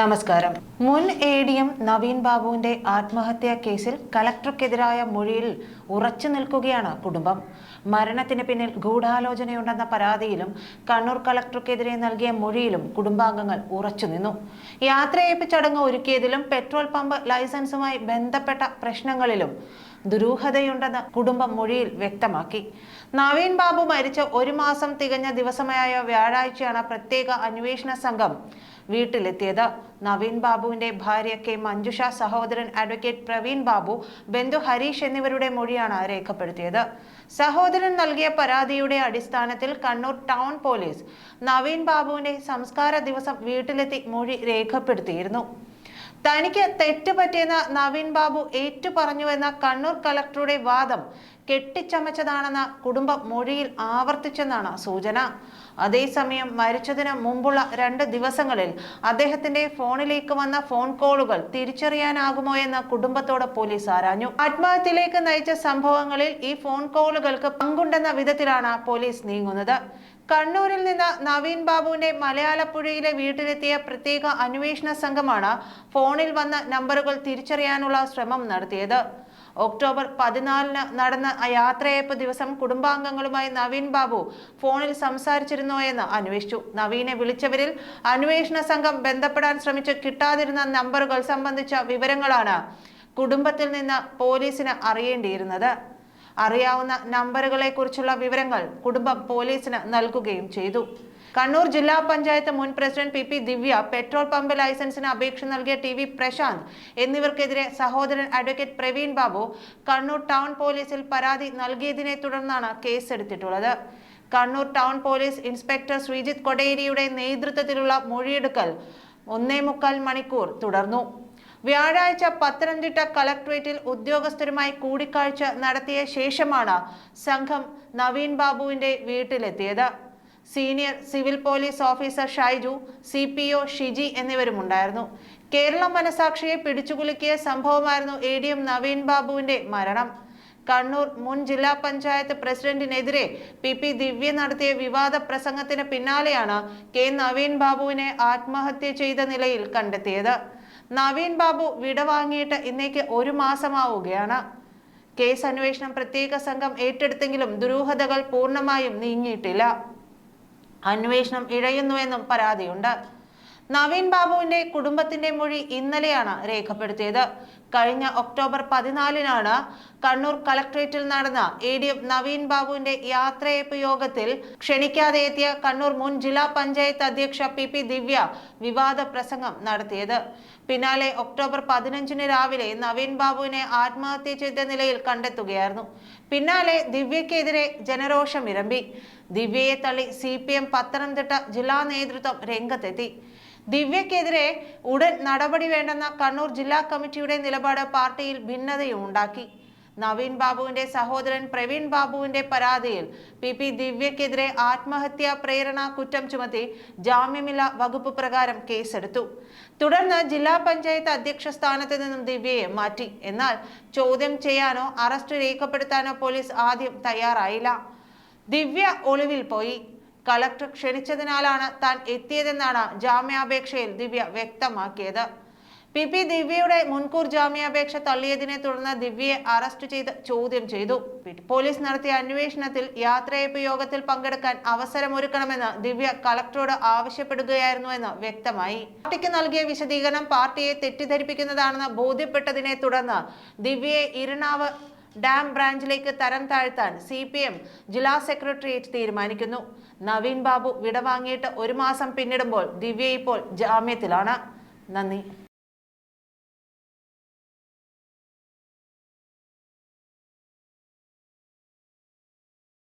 നമസ്കാരം. മുൻ A D M Naveen ബാബുവിന്റെ ആത്മഹത്യാ കേസിൽ കലക്ടർക്കെതിരായ മൊഴിയിൽ ഉറച്ചു നിൽക്കുകയാണ് കുടുംബം. മരണത്തിന് പിന്നിൽ ഗൂഢാലോചനയുണ്ടെന്ന പരാതിയിലും കണ്ണൂർ കലക്ടർക്കെതിരെ നൽകിയ മൊഴിയിലും കുടുംബാംഗങ്ങൾ ഉറച്ചുനിന്നു യാത്രയയപ്പ് ചടങ്ങ് ഒരുക്കിയതിലും പെട്രോൾ പമ്പ് ലൈസൻസുമായി ബന്ധപ്പെട്ട പ്രശ്നങ്ങളിലും ദുരൂഹതയുണ്ടെന്ന് കുടുംബം മൊഴിയിൽ വ്യക്തമാക്കി. നവീൻ ബാബു മരിച്ച ഒരു മാസം തികഞ്ഞ ദിവസമായ വ്യാഴാഴ്ചയാണ് പ്രത്യേക അന്വേഷണ സംഘം വീട്ടിലെത്തിയത്. നവീൻ ബാബുവിന്റെ ഭാര്യ കെ മഞ്ജുഷ സഹോദരൻ അഡ്വക്കേറ്റ് പ്രവീൺ ബാബു ബന്ധു ഹരീഷ് എന്നിവരുടെ മൊഴിയാണ് രേഖപ്പെടുത്തിയത്. സഹോദരൻ നൽകിയ പരാതിയുടെ അടിസ്ഥാനത്തിൽ കണ്ണൂർ ടൗൺ പോലീസ് നവീൻ ബാബുവിന്റെ സംസ്കാര ദിവസം വീട്ടിലെത്തി മൊഴി രേഖപ്പെടുത്തിയിരുന്നു. തനിക്ക് തെറ്റ് പറ്റിയെന്ന് നവീൻ ബാബു ഏറ്റുപറഞ്ഞുവെന്ന കണ്ണൂർ കലക്ടറുടെ വാദം കെട്ടിച്ചമച്ചതാണെന്ന കുടുംബം മൊഴിയിൽ ആവർത്തിച്ചെന്നാണ് സൂചന. അതേസമയം മരിച്ചതിന് മുമ്പുള്ള രണ്ട് ദിവസങ്ങളിൽ അദ്ദേഹത്തിന്റെ ഫോണിലേക്ക് വന്ന ഫോൺ കോളുകൾ തിരിച്ചറിയാനാകുമോ എന്ന് കുടുംബത്തോട് പോലീസ് ആരാഞ്ഞു. ആത്മഹത്യയിലേക്ക് നയിച്ച സംഭവങ്ങളിൽ ഈ ഫോൺ കോളുകൾക്ക് പങ്കുണ്ടെന്ന വിധത്തിലാണ് പോലീസ് നീങ്ങുന്നത്. കണ്ണൂരിൽ നിന്ന് നവീൻ ബാബുവിന്റെ മലയാളപ്പുഴയിലെ വീട്ടിലെത്തിയ പ്രത്യേക അന്വേഷണ സംഘമാണ് ഫോണിൽ വന്ന നമ്പറുകൾ തിരിച്ചറിയാനുള്ള ശ്രമം നടത്തിയത്. ഒക്ടോബർ പതിനാലിന് നടന്ന യാത്രയയപ്പ് ദിവസം കുടുംബാംഗങ്ങളുമായി നവീൻ ബാബു ഫോണിൽ സംസാരിച്ചിരുന്നോ എന്ന് അന്വേഷിച്ചു. നവീനെ വിളിച്ചവരിൽ അന്വേഷണ സംഘം ബന്ധപ്പെടാൻ ശ്രമിച്ച് കിട്ടാതിരുന്ന നമ്പറുകൾ സംബന്ധിച്ച വിവരങ്ങളാണ് കുടുംബത്തിൽ നിന്ന് പോലീസിന് അറിയേണ്ടിയിരുന്നത്. അറിയാവുന്ന നമ്പറുകളെ കുറിച്ചുള്ള വിവരങ്ങൾ കുടുംബം പോലീസിന് നൽകുകയും ചെയ്തു. കണ്ണൂർ ജില്ലാ പഞ്ചായത്ത് മുൻ president P P Divya petrol pump ലൈസൻസിന് അപേക്ഷ നൽകിയ ടി വി പ്രശാന്ത് എന്നിവർക്കെതിരെ സഹോദരൻ അഡ്വക്കേറ്റ് പ്രവീൺ ബാബു കണ്ണൂർ ടൗൺ പോലീസിൽ പരാതി നൽകിയതിനെ തുടർന്നാണ് കേസെടുത്തിട്ടുള്ളത്. Kannur town police inspector Sreejith കൊടേരിയുടെ നേതൃത്വത്തിലുള്ള മൊഴിയെടുക്കൽ ഒന്നേ മുക്കാൽ മണിക്കൂർ തുടർന്നു. വ്യാഴാഴ്ച പത്തനംതിട്ട കളക്ടറേറ്റിൽ ഉദ്യോഗസ്ഥരുമായി കൂടിക്കാഴ്ച നടത്തിയ ശേഷമാണ് സംഘം നവീൻ ബാബുവിന്റെ വീട്ടിലെത്തിയത്. Senior civil police officer Shaiju C P O Shiji എന്നിവരുമുണ്ടായിരുന്നു. Keralam മനസാക്ഷിയെ പിടിച്ചുകുലുക്കിയ സംഭവമായിരുന്നു എ ഡി എം നവീൻ ബാബുവിന്റെ മരണം. കണ്ണൂർ മുൻ ജില്ലാ പഞ്ചായത്ത് പ്രസിഡന്റിനെതിരെ പി പി ദിവ്യ നടത്തിയ വിവാദ പ്രസംഗത്തിന് പിന്നാലെയാണ് കെ നവീൻ ബാബുവിനെ ആത്മഹത്യ ചെയ്ത നിലയിൽ കണ്ടെത്തിയത്. നവീൻ ബാബു വിടവാങ്ങിയിട്ട് ഇന്നേക്ക് ഒരു മാസമാവുകയാണ്. കേസ് അന്വേഷണം പ്രത്യേക സംഘം ഏറ്റെടുത്തെങ്കിലും ദുരൂഹതകൾ പൂർണമായും നീങ്ങിയിട്ടില്ല. അന്വേഷണം ഇഴയുന്നുവെന്നും പരാതിയുണ്ട്. നവീൻ ബാബുവിന്റെ കുടുംബത്തിന്റെ മൊഴി ഇന്നലെയാണ് രേഖപ്പെടുത്തിയത്. കഴിഞ്ഞ ഒക്ടോബർ പതിനാലിനാണ് കണ്ണൂർ കളക്ട്രേറ്റിൽ നടന്ന എ ഡി എഫ് നവീൻ ബാബുവിന്റെ യാത്രയപ്പ് യോഗത്തിൽ ക്ഷണിക്കാതെ എത്തിയ കണ്ണൂർ മുൻ ജില്ലാ പഞ്ചായത്ത് അധ്യക്ഷ പി പി ദിവ്യ വിവാദ പ്രസംഗം നടത്തിയത്. പിന്നാലെ ഒക്ടോബർ പതിനഞ്ചിന് രാവിലെ നവീൻ ബാബുവിനെ ആത്മഹത്യ ചെയ്ത നിലയിൽ കണ്ടെത്തുകയായിരുന്നു. പിന്നാലെ ദിവ്യക്കെതിരെ ജനരോഷം ഇരമ്പി. ദിവ്യയെ തള്ളി സി പി എം പത്തനംതിട്ട ജില്ലാ നേതൃത്വം രംഗത്തെത്തി. ദിവ്യക്കെതിരെ ഉടൻ നടപടി വേണ്ടെന്ന കണ്ണൂർ ജില്ലാ കമ്മിറ്റിയുടെ നിലപാട് പാർട്ടിയിൽ ഭിന്നതയും ഉണ്ടാക്കി നവീൻ ബാബുവിന്റെ സഹോദരൻ പ്രവീൺ ബാബുവിന്റെ പരാതിയിൽ പി പി ദിവ്യക്കെതിരെ ആത്മഹത്യാ പ്രേരണ കുറ്റം ചുമത്തി ജാമ്യമില്ല വകുപ്പ് പ്രകാരം കേസെടുത്തു. തുടർന്ന് ജില്ലാ പഞ്ചായത്ത് അധ്യക്ഷ സ്ഥാനത്ത് നിന്നും ദിവ്യയെ മാറ്റി. എന്നാൽ ചോദ്യം ചെയ്യാനോ അറസ്റ്റ് രേഖപ്പെടുത്താനോ പോലീസ് ആദ്യം തയ്യാറായില്ല. ദിവ്യ ഒളിവിൽ പോയി. കളക്ടർ ക്ഷണിച്ചതിനാലാണ് താൻ എത്തിയതെന്നാണ് ജാമ്യാപേക്ഷയിൽ ദിവ്യ വ്യക്തമാക്കിയത്. പി പി ദിവ്യയുടെ മുൻകൂർ ജാമ്യാപേക്ഷ തള്ളിയതിനെ തുടർന്ന് ദിവ്യയെ അറസ്റ്റ് ചെയ്ത് ചോദ്യം ചെയ്തു. പോലീസ് നടത്തിയ അന്വേഷണത്തിൽ യാത്രയപ്പ് യോഗത്തിൽ പങ്കെടുക്കാൻ അവസരമൊരുക്കണമെന്ന് ദിവ്യ കളക്ടറോട് ആവശ്യപ്പെടുകയായിരുന്നുവെന്ന് വ്യക്തമായി. പാർട്ടിക്ക് നൽകിയ വിശദീകരണം പാർട്ടിയെ തെറ്റിദ്ധരിപ്പിക്കുന്നതാണെന്ന് ബോധ്യപ്പെട്ടതിനെ തുടർന്ന് ദിവ്യയെ ഇരണാവ് ഡാം ബ്രാഞ്ചിലേക്ക് തരം താഴ്ത്താൻ സി പി എം ജില്ലാ സെക്രട്ടേറിയറ്റ് തീരുമാനിക്കുന്നു. നവീൻ ബാബു വിടവാങ്ങിയിട്ട് ഒരു മാസം പിന്നിടുമ്പോൾ ദിവ്യ ഇപ്പോൾ ജാമ്യത്തിലാണ്. നന്ദി.